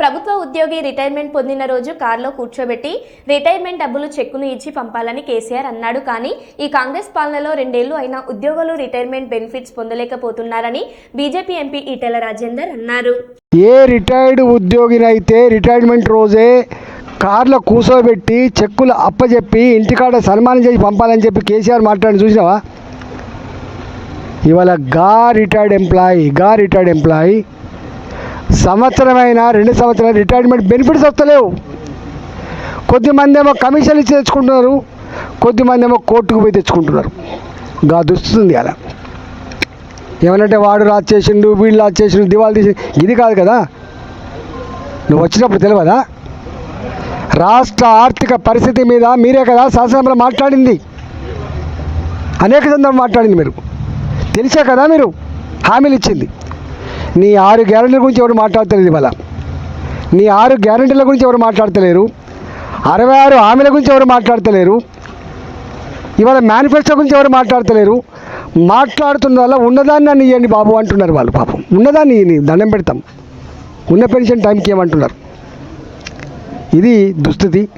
ప్రభుత్వ ఉద్యోగి రిటైర్మెంట్ పొందిన రోజు కారులో కూర్చోబెట్టి రిటైర్మెంట్ డబ్బులు చెక్కును ఇచ్చి పంపాలని కేసీఆర్ అన్నాడు. కానీ ఈ కాంగ్రెస్ పాలనలో రెండేళ్ళు అయినా ఉద్యోగులు రిటైర్మెంట్ బెనిఫిట్స్ పొందలేకపోతున్నారని బీజేపీ ఎంపీ ఈటెల రాజేందర్ అన్నారు. ఏ రిటైర్డ్ ఉద్యోగినైతే రిటైర్మెంట్ రోజే కార్లో కూర్చోబెట్టి చెక్కులు అప్పచెప్పి ఇంటికాడ సన్మానం చేసి పంపాలని చెప్పి కేసీఆర్ మాట్లాడి చూసినావా? ఇవాళ గా రిటైర్డ్ ఎంప్లాయీ గా రిటైర్డ్ ఎంప్లాయీ సంవత్సరమైన రెండు సంవత్సరాలు రిటైర్మెంట్ బెనిఫిట్స్ వస్తలేవు. కొద్దిమంది ఏమో కమిషన్ ఇచ్చి తెచ్చుకుంటున్నారు కొద్దిమంది ఏమో కోర్టుకు పోయి తెచ్చుకుంటున్నారు. గా దుస్తుంది అలా. ఏమనంటే వాడు రాజు చేసిండు వీళ్ళు రాజ్ చేసిండు దివాళ తీసి ఇది కాదు కదా. నువ్వు వచ్చినప్పుడు తెలియదా రాష్ట్ర ఆర్థిక పరిస్థితి మీద మీరే కదా శాసనసభలో మాట్లాడింది. అనేక సందర్భం మాట్లాడింది మీరు. తెలిసే కదా మీరు హామీలు ఇచ్చింది. నీ ఆరు గ్యారెంటీల గురించి ఎవరు మాట్లాడతలేదు ఇవాళ. నీ ఆరు గ్యారెంటీల గురించి ఎవరు మాట్లాడతలేరు. అరవై ఆరు హామీల గురించి ఎవరు మాట్లాడతలేరు. ఇవాళ మేనిఫెస్టో గురించి ఎవరు మాట్లాడతలేరు. మాట్లాడుతున్న వల్ల ఉన్నదాన్ని నన్ను ఇవ్వండి బాబు అంటున్నారు వాళ్ళు పాపం. ఉన్నదాన్ని ఇయ్యండి, దండం పెడతాం. ఉన్న పెన్షన్ టైంకి ఏమంటున్నారు? ఇది దుస్థితి.